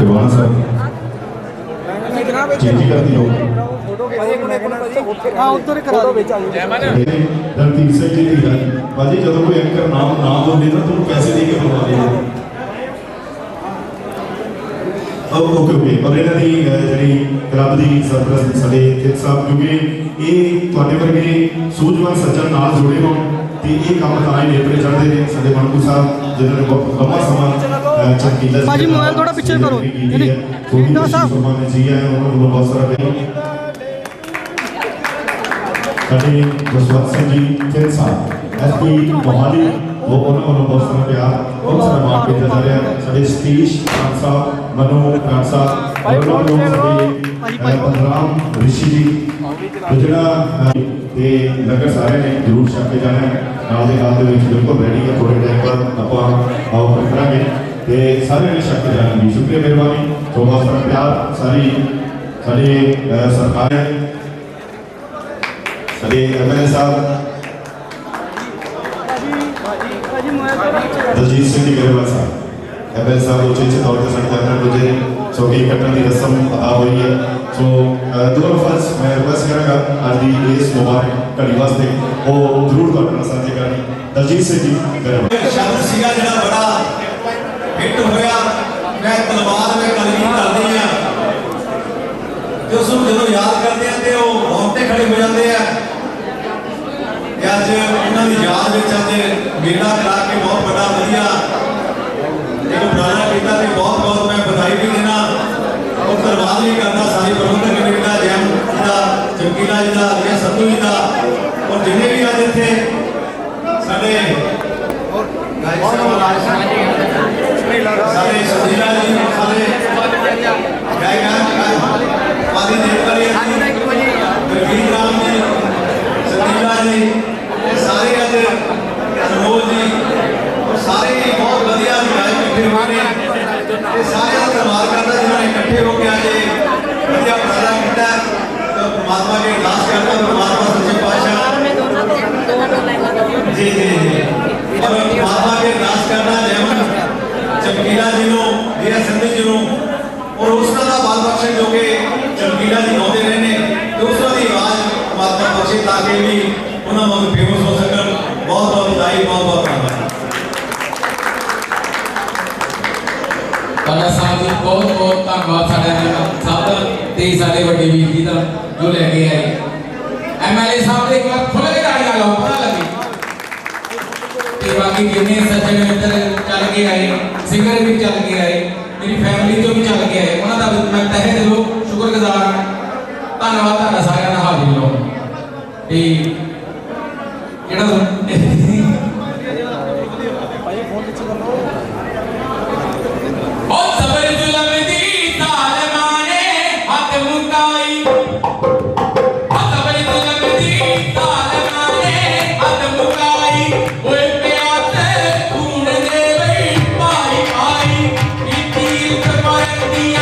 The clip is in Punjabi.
ਟਿਵਾਣਾ ਸਾਹਿਬ ਚੇਂਜ ਕਰਦੀ ਹੋ ਹਾਂ ਉੱਧਰ ਕਰਾ ਦਿਓ ਵਿੱਚ ਮੇਰੇ ਰਣਦੀਪ ਸਿੰਘ ਜੀ ਦੀ ਗੱਲ। ਬਾਜੀ ਜਦੋਂ ਕੋਈ ਐਂਕਰ ਨਾਮ ਨਾ ਬੋਲੇ ਨਾ ਤੁਹਾਨੂੰ ਪੈਸੇ ਦੇ ਕੇ ਬੁਲਾ ਲਈਏ ਉਹ ਓਕੇ ਓਕੇ ਔਰ ਇਹਨਾਂ ਦੀ ਜਿਹੜੀ ਕਲੱਬ ਦੀ ਸਰਪ੍ਰਸਤ ਸਾਡੇ ਖੇਤ ਸਾਹਿਬ ਕਿਉਂਕਿ ਇਹ ਤੁਹਾਡੇ ਵਰਗੇ ਸੂਝਵਾਨ ਸੱਜਣ ਨਾਲ ਜੁੜੇ ਹੋਣ ਤੇ ਇਹ ਕੰਮ ਤਾਂ ਹੀ ਨੇਪਰੇ ਚੜ੍ਹਦੇ ਨੇ ਸਾਡੇ ਮਨਕੂ ਸਾਹਿਬ ਜਿਨ੍ਹਾਂ ਨੇ ਬਹੁਤ ਲੰਮਾ ਸਮਾਂ ਭਾਜੀ, ਮੋਬਾਈਲ ਥੋੜ੍ਹਾ ਪਿੱਛੇ ਕਰੋ। ਵੀ ਇਹਦਾ ਸਾਹਿਬ। ਨੂੰ ਸਾਰਾ ਸਾਡੇ ਜਸਵੰਤ ਸਿੰਘ ਜੀ ਖੇਤ ਸਾਹਿਬ। ਐਸਪੀ ਮੋਹਾਲੀ ਉਹ ਉਹਨਾਂ ਵੱਲੋਂ ਬਹੁਤ ਸਾਰਾ ਪਿਆਰ ਬਹੁਤ ਸਾਰਾ ਮਾਣ ਕੀਤਾ ਜਾ ਰਿਹਾ। ਸਾਡੇ ਸਤੀਸ਼ ਸਾਹਿਬ ਮਨੂ ਔਰ ਉਹਨਾਂ ਵੱਲੋਂ ਸਾਡੇ ਬਲਰਾਮ ਰਿਸ਼ੀ ਜੀ। ਜਿਹੜਾ ਤੇ ਲੰਗਰ ਸਾਰਿਆਂ ਨੇ ਜ਼ਰੂਰ ਛਕ ਕੇ ਜਾਣਾ ਨਾਲ ਦੇ ਨਾਲ ਦੇ ਵਿੱਚ ਬਿਲਕੁਲ ਰੈਡੀ ਹੈ। ਥੋੜੇ ਟਾਈਮ ਬਾਅਦ ਆਪਾਂ ਆਓ ਕਰਾਂਗੇ। ਤੇ ਸਾਰਿਆਂ ਨੇ ਛਕ ਕੇ ਜਾਣਾ ਸ਼ੁਕਰੀਆ ਮਿਹਰਬਾਨੀ। ਸੋ ਬਹੁਤ ਸਾਰਾ ਪਿਆਰ, ਸਾਰੀ ਸਾਡੇ ਸਰਕਾਰ ਹੈ। ਸਾਡੇ ਐਮਐਲਏ ਸਾਹਿਬ। ਦਲਜੀਤ ਸਿੰਘ ਜੀ ਗਰੇਵਾਲ ਸਾਹਿਬ। ਐਮਐਲਏ ਸਾਹਿਬ ਉੱਚੇ ਤੌਰ ਤੇ ਸਾਡੇ ਵਜੇ ਸੋ ਕੀ ਕੱਟਣ ਦੀ ਰਸਮ ਅਦਾ ਹੋਈ ਹੈ। ਸੋ ਦੋਨੋਂ ਫਰਜ਼ ਮੈਂ ਰਿਕਵੈਸਟ ਕਰਾਂਗਾ ਅੱਜ ਦੀ ਇਸ ਮੁਬਾਰਕ ਘੜੀ ਵਾਸਤੇ। ਉਹ ਜ਼ਰੂਰ ਤੁਹਾਡੇ ਨਾਲ ਸਾਂਝੇ ਕਰਨ। ਦਲਜੀਤ ਸਿੰਘ ਜੀ, ਗਰੇਵਾਲ। ਸ਼ਬਦ ਸੀਗਾ ਜਿਹੜਾ ਬੜਾ ਹਿੱਟ ਹੋਇਆ, ਮੈਂ ਤਲਵਾਰ ਮੈਂ ਕਲਗੀ ਕਰਦੀ ਆ ਤੇ ਉਸ ਨੂੰ ਜਦੋਂ ਯਾਦ ਕਰਦੇ ਆ ਤੇ ਉਹ ਰੋਂਗਟੇ ਖੜੇ ਹੋ ਜਾਂਦੇ ਆ। ਤੇ ਅੱਜ ਉਹਨਾਂ ਦੀ ਯਾਦ ਵਿੱਚ ਅੱਜ ਮੇਲਾ ਕਰਾ ਕੇ ਬਹੁਤ ਵੱਡਾ ਵਧੀਆ ਇੱਕ ਉਪਰਾਲਾ ਕੀਤਾ ਤੇ ਬਹੁਤ ਬਹੁਤ ਮੈਂ ਵਧਾਈ ਵੀ ਦੇਣਾ। ਉਹ ਧੰਨਵਾਦ ਵੀ ਕਰਦਾ ਸਾਰੀ ਪ੍ਰਬੰਧਕ ਕਮੇਟੀ ਦਾ, ਜੈਮ ਦਾ ਚਮਕੀਲਾ ਜੀ ਦਾ ਅਜੇ ਸੰਧੂ ਜੀ ਦਾ। ਔਰ ਜਿੰਨੇ ਵੀ ਅੱਜ ਇੱਥੇ ਸਾਡੇ ਗਾਇਕ ਸਾਹਿਬ ਸਾਰੇ ਸੁਨੀਲਾ ਜੀ ਸਾਰੇ ਗਾਇਕ ਆਦਿ ਦੇਵਤਾਰੀ ਜੀ ਰਵੀਨ ਰਾਮ ਜੀ ਸੁਨੀਲਾ ਜੀ ਇਹ ਸਾਰੇ ਅੱਜ ਅਨਮੋਲ ਜੀ ਔਰ ਸਾਰੇ ਹੀ ਬਹੁਤ ਵਧੀਆ ਗਾਇਕ ਇਕੱਠੇ ਹੋਏ ਨੇ ਇਹ ਸਾਰਿਆਂ ਦਾ ਧੰਨਵਾਦ ਕਰਦਾ ਜਿਨ੍ਹਾਂ ਨੇ ਇਕੱਠੇ ਹੋ ਕੇ ਅੱਜ ਵਧੀਆ ਉਪਰਾਲਾ ਕੀਤਾ ਹੈ। ਪ੍ਰਮਾਤਮਾ ਕੇ ਅਰਦਾਸ ਕਰਦਾ ਪ੍ਰਮਾਤਮਾ ਸੱਚੇ ਪਾਤਸ਼ਾਹ। ਜੀ ਜੀ ਜੀ। ਔਰ ਪਰਮਾਤਮਾ ਅਰਦਾਸ ਕਰਨਾ ਜੈਮਨ ਚਮਕੀਲਾ ਜੀ ਨੂੰ, ਵੀਰਾ ਸੰਧੂ ਜੀ ਨੂੰ। ਔਰ ਉਸ ਦਾ ਬਾਲ ਬਖਸ਼ੇ ਜੋ ਕਿ ਚਮਕੀਲਾ ਜੀ ਗਾਉਂਦੇ ਰਹੇ ਨੇ। ਤੇ ਉਸ ਦੀ ਆਵਾਜ਼ ਪਰਮਾਤਮਾ ਬਖਸ਼ੇ ਤਾਂ ਕਿ ਵੀ ਉਹਨਾਂ ਨੂੰ ਫੇਮਸ ਹੋ ਸਕਣ। ਬਹੁਤ ਬਹੁਤ ਵਧਾਈ ਬਹੁਤ ਬਹੁਤ ਧੰਨਵਾਦ ਤੁਹਾਡਾ ਸਾਹਿਬ ਜੀ ਬਹੁਤ ਬਹੁਤ ਧੰਨਵਾਦ ਸਾਡੇ ਨਾਲ ਦਾ ਤੇ ਸਾਡੇ ਵੱਡੇ ਵੀਰ ਜੀ ਦਾ ਜੋ ਲੈ ਕੇ ਆਏ। ਐਮਐਲਏ ਸਾਹਿਬ ਦੇ ਇੱਕ ਵਾਰ ਖੁੱਲ੍ਹ ਕੇ ਤਾੜੀਆਂ ਲਾਓ ਪਤਾ ਲੱਗੇ। ਤੇ ਬਾਕੀ ਜਿੰਨੇ ਸੱਜਣ ਮਿੱਤਰ ਚੱਲ ਕੇ ਆਏ ਸਿੰਗਰ ਵੀ ਚੱਲ ਕੇ ਆਏ, ਮੇਰੀ ਫੈਮਿਲੀ ਤੋਂ ਵੀ ਚੱਲ ਕੇ ਆਏ, ਉਹਨਾਂ ਦਾ ਮੈਂ ਤਹਿ ਦਿਲੋਂ ਸ਼ੁਕਰਗੁਜ਼ਾਰ ਹਾਂ। ਧੰਨਵਾਦ ਤੁਹਾਡਾ ਸਾਰਿਆਂ ਦਾ ਹਾਜ਼ਰੀ ਲਾਉਣ ਤੇ ਜਿਹੜਾ ਉਹ ਕੀਤੀ